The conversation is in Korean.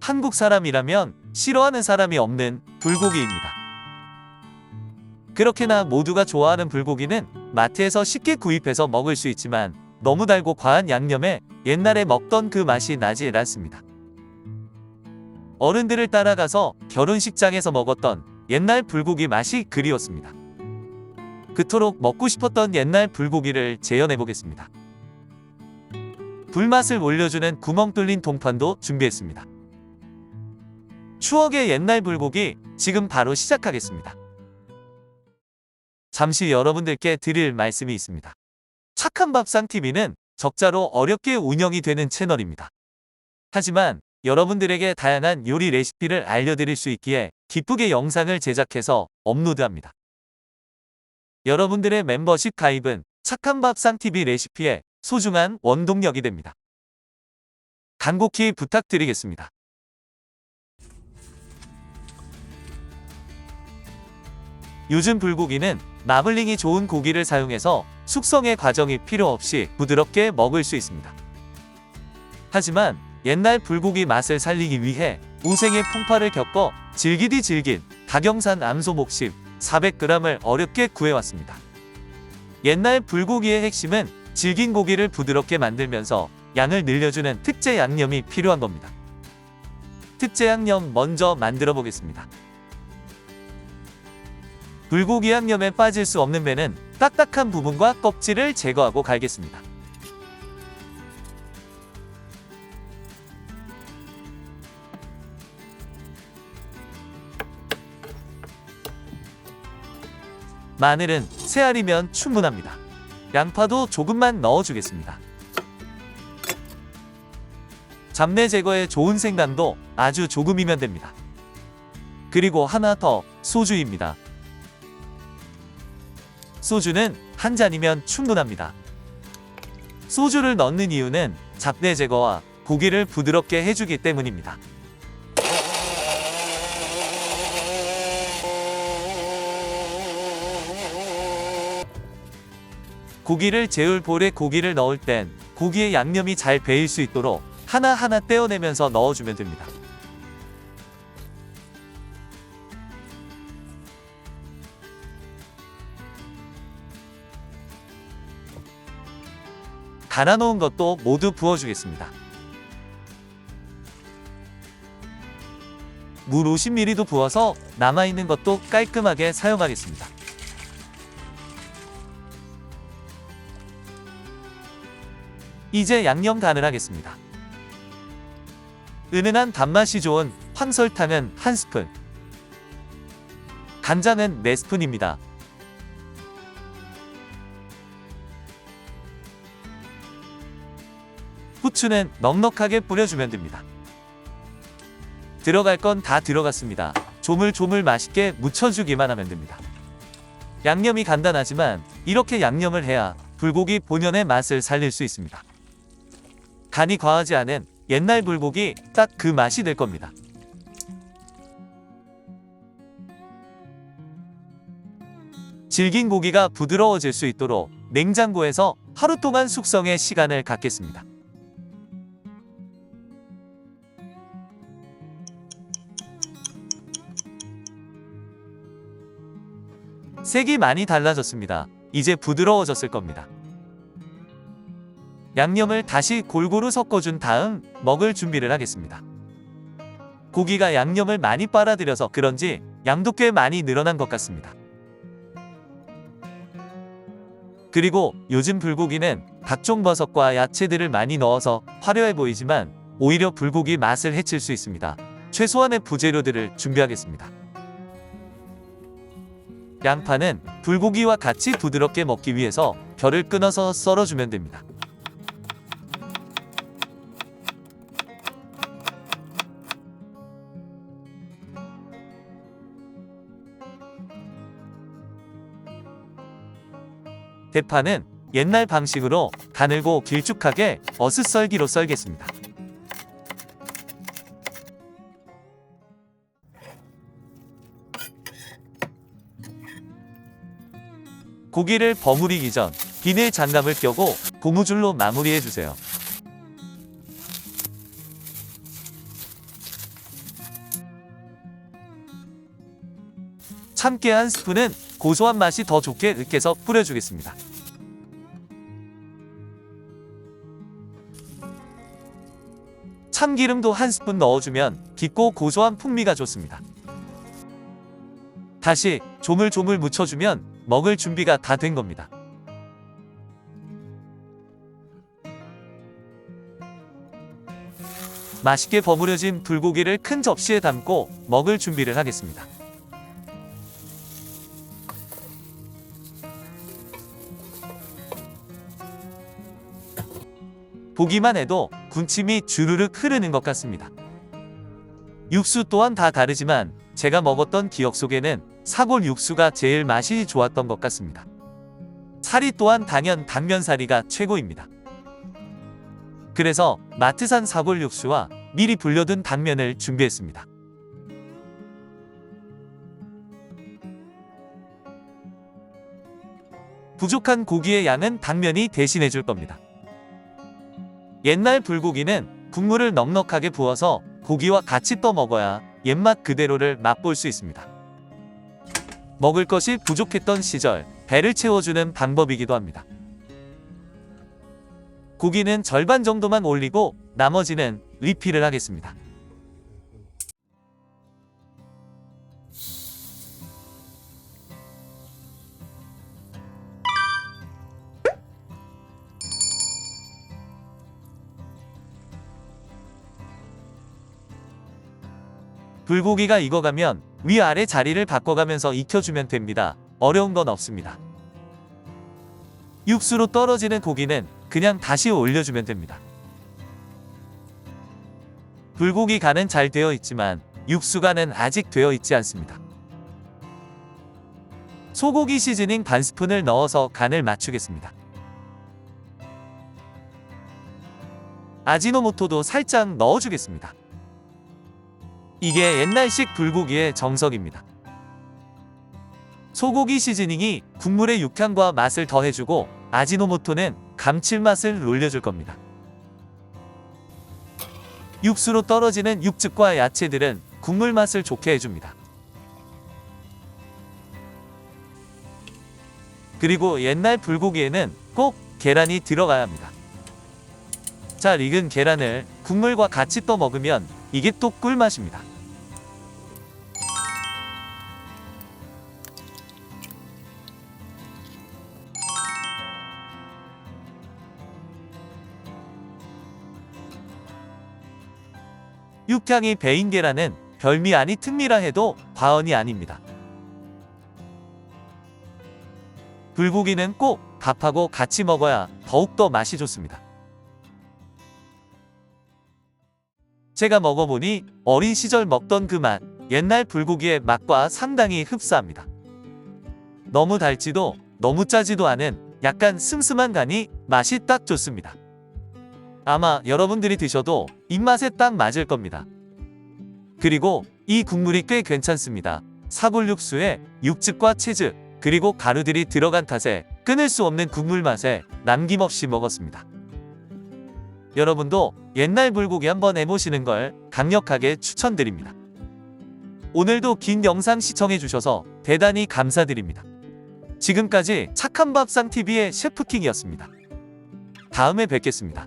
한국 사람이라면 싫어하는 사람이 없는 불고기입니다. 그렇게나 모두가 좋아하는 불고기는 마트에서 쉽게 구입해서 먹을 수 있지만 너무 달고 과한 양념에 옛날에 먹던 그 맛이 나질 않습니다. 어른들을 따라가서 결혼식장에서 먹었던 옛날 불고기 맛이 그리웠습니다. 그토록 먹고 싶었던 옛날 불고기를 재현해 보겠습니다. 불맛을 올려주는 구멍 뚫린 동판도 준비했습니다. 추억의 옛날 불고기 지금 바로 시작하겠습니다. 잠시 여러분들께 드릴 말씀이 있습니다. 착한 밥상 TV는 적자로 어렵게 운영이 되는 채널입니다. 하지만 여러분들에게 다양한 요리 레시피를 알려드릴 수 있기에 기쁘게 영상을 제작해서 업로드합니다. 여러분들의 멤버십 가입은 착한 밥상 TV 레시피에 소중한 원동력이 됩니다. 간곡히 부탁드리겠습니다. 요즘 불고기는 마블링이 좋은 고기를 사용해서 숙성의 과정이 필요 없이 부드럽게 먹을 수 있습니다. 하지만 옛날 불고기 맛을 살리기 위해 우생의 풍파를 겪어 질기디 질긴 다경산 암소 목심 400g을 어렵게 구해왔습니다. 옛날 불고기의 핵심은 질긴 고기를 부드럽게 만들면서 양을 늘려주는 특제 양념이 필요한 겁니다. 특제 양념 먼저 만들어 보겠습니다. 불고기 양념에 빠질 수 없는 배는 딱딱한 부분과 껍질을 제거하고 갈겠습니다. 마늘은 3알이면 충분합니다. 양파도 조금만 넣어주겠습니다. 잡내 제거에 좋은 생강도 아주 조금이면 됩니다. 그리고 하나 더 소주입니다. 소주는 한 잔이면 충분합니다. 소주를 넣는 이유는 잡내 제거와 고기를 부드럽게 해주기 때문입니다. 고기를 재울 볼에 고기를 넣을 땐 고기의 양념이 잘 배일 수 있도록 하나하나 떼어내면서 넣어주면 됩니다. 갈아 놓은 것도 모두 부어주겠습니다. 물 50ml도 부어서 남아있는 것도 깔끔하게 사용하겠습니다. 이제 양념 간을 하겠습니다. 은은한 단맛이 좋은 황설탕은 한 스푼, 간장은 4스푼입니다. 후추는 넉넉하게 뿌려주면 됩니다. 들어갈 건 다 들어갔습니다. 조물조물 맛있게 묻혀주기만 하면 됩니다. 양념이 간단하지만 이렇게 양념을 해야 불고기 본연의 맛을 살릴 수 있습니다. 간이 과하지 않은 옛날 불고기 딱 그 맛이 될 겁니다. 질긴 고기가 부드러워질 수 있도록 냉장고에서 하루 동안 숙성의 시간을 갖겠습니다. 색이 많이 달라졌습니다. 이제 부드러워졌을 겁니다. 양념을 다시 골고루 섞어준 다음 먹을 준비를 하겠습니다. 고기가 양념을 많이 빨아들여서 그런지 양도 꽤 많이 늘어난 것 같습니다. 그리고 요즘 불고기는 각종 버섯과 야채들을 많이 넣어서 화려해 보이지만 오히려 불고기 맛을 해칠 수 있습니다. 최소한의 부재료들을 준비하겠습니다. 양파는 불고기와 같이 부드럽게 먹기 위해서 결을 끊어서 썰어주면 됩니다. 대파는 옛날 방식으로 가늘고 길쭉하게 어슷썰기로 썰겠습니다. 고기를 버무리기 전 비닐 장갑을 껴고 고무줄로 마무리해주세요. 참깨 한 스푼은 고소한 맛이 더 좋게 으깨서 뿌려주겠습니다. 참기름도 한 스푼 넣어주면 깊고 고소한 풍미가 좋습니다. 다시 조물조물 묻혀주면 먹을 준비가 다 된 겁니다. 맛있게 버무려진 불고기를 큰 접시에 담고 먹을 준비를 하겠습니다. 보기만 해도 군침이 주르륵 흐르는 것 같습니다. 육수 또한 다 다르지만 제가 먹었던 기억 속에는 사골 육수가 제일 맛이 좋았던 것 같습니다. 사리 또한 당연 당면사리가 최고입니다. 그래서 마트산 사골 육수와 미리 불려둔 당면을 준비했습니다. 부족한 고기의 양은 당면이 대신해 줄 겁니다. 옛날 불고기는 국물을 넉넉하게 부어서 고기와 같이 떠 먹어야 옛맛 그대로를 맛볼 수 있습니다. 먹을 것이 부족했던 시절 배를 채워주는 방법이기도 합니다. 고기는 절반 정도만 올리고 나머지는 리필을 하겠습니다. 불고기가 익어가면 위아래 자리를 바꿔가면서 익혀주면 됩니다. 어려운 건 없습니다. 육수로 떨어지는 고기는 그냥 다시 올려주면 됩니다. 불고기 간은 잘 되어 있지만 육수 간은 아직 되어 있지 않습니다. 소고기 시즈닝 반 스푼을 넣어서 간을 맞추겠습니다. 아지노모토도 살짝 넣어주겠습니다. 이게 옛날식 불고기의 정석입니다. 소고기 시즈닝이 국물의 육향과 맛을 더해주고 아지노모토는 감칠맛을 올려줄 겁니다. 육수로 떨어지는 육즙과 야채들은 국물 맛을 좋게 해줍니다. 그리고 옛날 불고기에는 꼭 계란이 들어가야 합니다. 잘 익은 계란을 국물과 같이 떠 먹으면 이게 또 꿀맛입니다. 육향이 배인 계란은 별미 아니 특미라 해도 과언이 아닙니다. 불고기는 꼭 밥하고 같이 먹어야 더욱더 맛이 좋습니다. 제가 먹어보니 어린 시절 먹던 그 맛, 옛날 불고기의 맛과 상당히 흡사합니다. 너무 달지도 너무 짜지도 않은 약간 슴슴한 간이 맛이 딱 좋습니다. 아마 여러분들이 드셔도 입맛에 딱 맞을 겁니다. 그리고 이 국물이 꽤 괜찮습니다. 사골 육수에 육즙과 치즈, 그리고 가루들이 들어간 탓에 끊을 수 없는 국물 맛에 남김없이 먹었습니다. 여러분도 옛날 불고기 한번 해보시는 걸 강력하게 추천드립니다. 오늘도 긴 영상 시청해주셔서 대단히 감사드립니다. 지금까지 착한 밥상 TV의 셰프킹이었습니다. 다음에 뵙겠습니다.